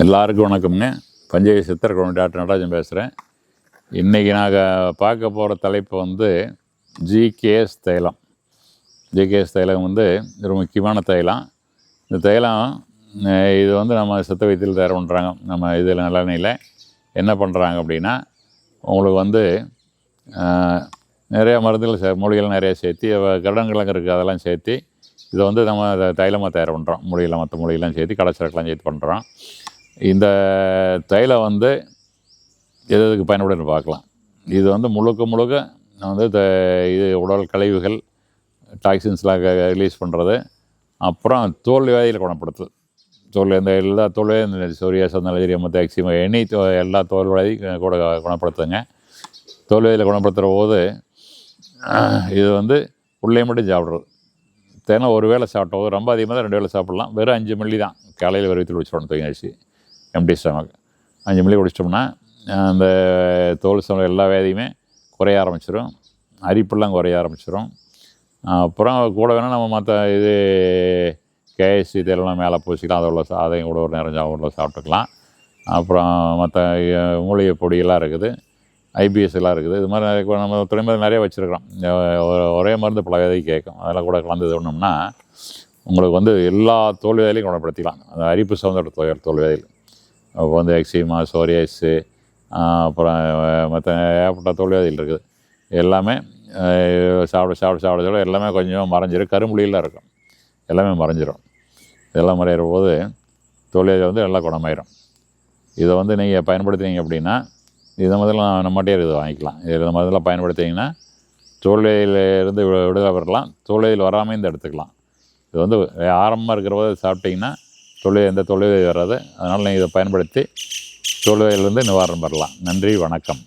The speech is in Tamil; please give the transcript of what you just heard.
எல்லாருக்கும் வணக்கம்ங்க. பஞ்சய சித்திரக்குழம்பு டாக்டர் நடராஜன் பேசுகிறேன் இன்றைக்கி நாங்கள் பார்க்க போகிற தலைப்பு வந்து ஜிகேஎஸ் தைலம். ஜிகேஎஸ் தைலம் வந்து ஒரு முக்கியமான தைலம். இந்த தைலம் இது வந்து நம்ம சித்த வைத்தியில் தயார் பண்ணுறாங்க நம்ம இதில் நல்லெண்ணெயில் என்ன பண்ணுறாங்க அப்படின்னா உங்களுக்கு வந்து நிறைய மருந்துகள் சே மூலிகைகள் நிறைய சேர்த்து கடன்கிழங்கு இருக்குது அதெல்லாம் சேர்த்து இதை வந்து நம்ம தைலமாக தயார் பண்ணுறோம் மூலிகைலாம் மற்ற மூலிகைலாம் சேர்த்து கடைச்சரக்கெலாம் சேர்த்து பண்ணுறோம் இந்த தைலம் வந்து எது எதுக்கு பயன்படுன்னு பார்க்கலாம். இது வந்து முழுக்க முழுக்க வந்து த இது உடல் கழிவுகள் டாக்ஸின்ஸ்லாம் ரிலீஸ் பண்ணுறது அப்புறம் தோல் வியாதியில் குணப்படுத்துது. தோல் இந்த எல்லா தோல் இந்த சோரியாஸ் அந்த மற்ற எக்ஸிமா எனி எல்லா தோல் வியாதி கூட குணப்படுத்துங்க தோல் வியாதியில் குணப்படுத்துகிற போது இது வந்து உள்ளே மட்டும் சாப்பிட்றது. தினம் ஒரு வேளை சாப்பிட்டோம் ரொம்ப அதிகமாக தான் ரெண்டு வேளை சாப்பிட்லாம். வெறும் அஞ்சு மில்லி தான். காலையில் வெறும் வயிற்றில் குடிச்சிடணும் தூங்கி எம்டி ஸ்டமக் அஞ்சு மில்லி குடிச்சிட்டோம்னா அந்த தோல் சம்பளம் எல்லா வேதியுமே குறைய ஆரம்பிச்சிடும் அரிப்பெல்லாம் குறைய ஆரம்பிச்சிடும் அப்புறம் கூட வேணால் நம்ம மற்ற இது கேஎஸ் இதெல்லாம் மேலே பூசிக்கலாம். அதோட சா- அதையும் கூட ஒரு நேரம் உள்ள சாப்பிட்டுக்கலாம். அப்புறம் மற்ற மூலிகை பொடியெல்லாம் இருக்குது. ஐபிஎஸ்லாம் இருக்குது. இது மாதிரி நிறைய நம்ம துணைமருந்து நிறைய வச்சுருக்கிறோம். ஒரே மருந்து பல விதைக்கு கேட்கும். அதெல்லாம் கூட கலந்து இது பண்ணோம்னா உங்களுக்கு வந்து எல்லா தோல் வேலையும் குணப்படுத்திக்கலாம். அந்த அரிப்பு சம்மந்தப்பட்ட தோல் தோல் விதையில். வந்து எக்ஸிமா சோரியாஸு அப்புறம் மற்ற ஏற்பட்ட தோல் இருக்குது. எல்லாமே சாப்பிட சாப்பிட சாப்பிட சாப்பிட எல்லாமே கொஞ்சம் மறைஞ்சிரும். கரும்புலியில் இருக்கும். எல்லாமே மறைஞ்சிரும். இதெல்லாம் மறையிற போது தோல் வந்து நல்லா குணமாயிரும். இதை வந்து நீங்கள் பயன்படுத்துனீங்க அப்படின்னா இதை முதல்ல நம்மகிட்டே இது வாங்கிக்கலாம். இதில் முதல்ல பயன்படுத்திங்கன்னா தொழிலிருந்து விடுதலை பெறலாம். தோல்வியில் வராமல் இந்த எடுத்துக்கலாம். இது வந்து ஆரம்பமாக இருக்கிற போது சாப்பிட்டிங்கன்னா தொழில் எந்த தொழில் வராது. அதனால் நீங்கள் இதை பயன்படுத்தி தொழுவையிலிருந்து நிவாரணம் பெறலாம். நன்றி வணக்கம்.